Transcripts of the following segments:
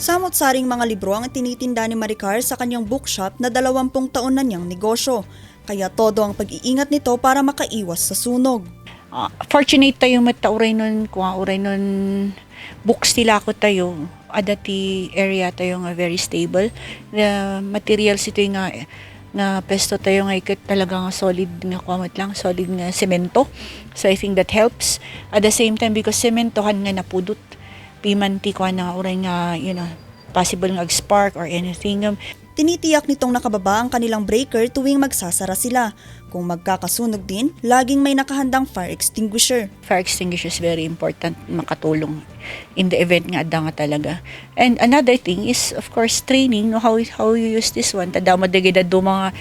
Samot-saring mga libro ang tinitinda ni Maricar sa kanyang bookshop na dalawampung taon na niyang negosyo. Kaya todo ang pag-iingat nito para makaiwas sa sunog. Ah, fortunate tayo matauray nun, kung uray nun, books nila ako tayo, adati area tayo nga very stable. The materials ito nga, nga pesto tayo nga ikat talaga nga solid nga kuamot lang, solid nga semento. So I think that helps. At the same time, because sementohan nga napudot, pimanti ko na uray nga, you know, possible nga spark or anything. Um, Tinitiyak nitong nakababa ang kanilang breaker tuwing magsasara sila. Kung magkakasunog din, laging may nakahandang fire extinguisher. fire extinguisher is very important makatulong in the event nga ada nga talaga and another thing is of course training no how how you use this one tada mo dagay do mga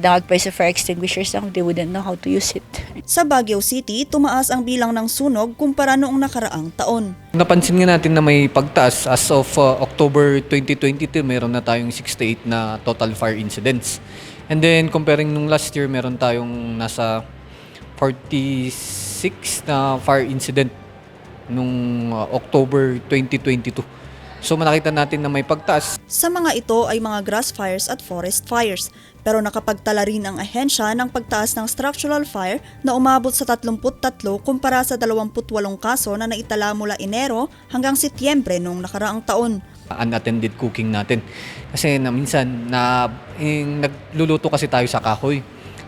pa sa fire extinguishers lang they wouldn't know how to use it Sa Baguio City, tumaas ang bilang ng sunog kumpara noong nakaraang taon. Napansin nga natin na may pagtaas as of uh, October 2022 meron na tayong 68 na total fire incidents. And then comparing nung last year meron tayong nasa 46 na fire incident nung uh, October 2022. So makita natin na may pagtaas Sa mga ito ay mga grass fires at forest fires. Pero nakapagtala rin ang ahensya ng pagtaas ng structural fire na umabot sa 33 kumpara sa 28 kaso na naitala mula Enero hanggang Setyembre noong nakaraang taon. unattended cooking natin. Kasi na minsan na eh, nagluluto kasi tayo sa kahoy.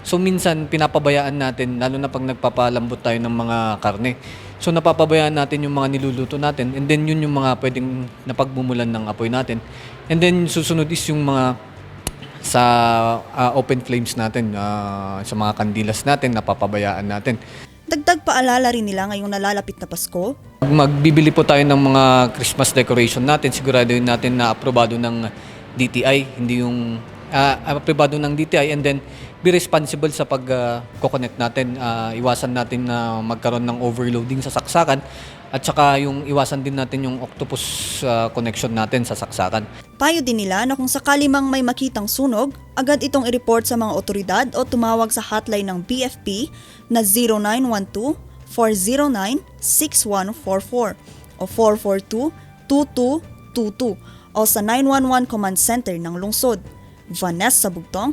So minsan pinapabayaan natin lalo na pag nagpapalambot tayo ng mga karne. So napapabayaan natin yung mga niluluto natin and then yun yung mga pwedeng napagmumulan ng apoy natin. And then susunod is yung mga sa ah, open flames natin, ah, sa mga kandilas natin, napapabayaan natin. Dagdag paalala rin nila ngayong nalalapit na Pasko, magbibili po tayo ng mga Christmas decoration natin, siguraduhin natin na aprobado ng DTI, hindi yung ah, aprobado ng DTI and then be responsible sa pag-connect natin. Ah, iwasan natin na magkaroon ng overloading sa saksakan at saka yung iwasan din natin yung octopus ah, connection natin sa saksakan. Payo din nila na kung sakali mang may makitang sunog, agad itong i-report sa mga otoridad o tumawag sa hotline ng BFP na 0912-409-6144 o 442-2222 o sa 911 Command Center ng lungsod. Vanessa Bugtong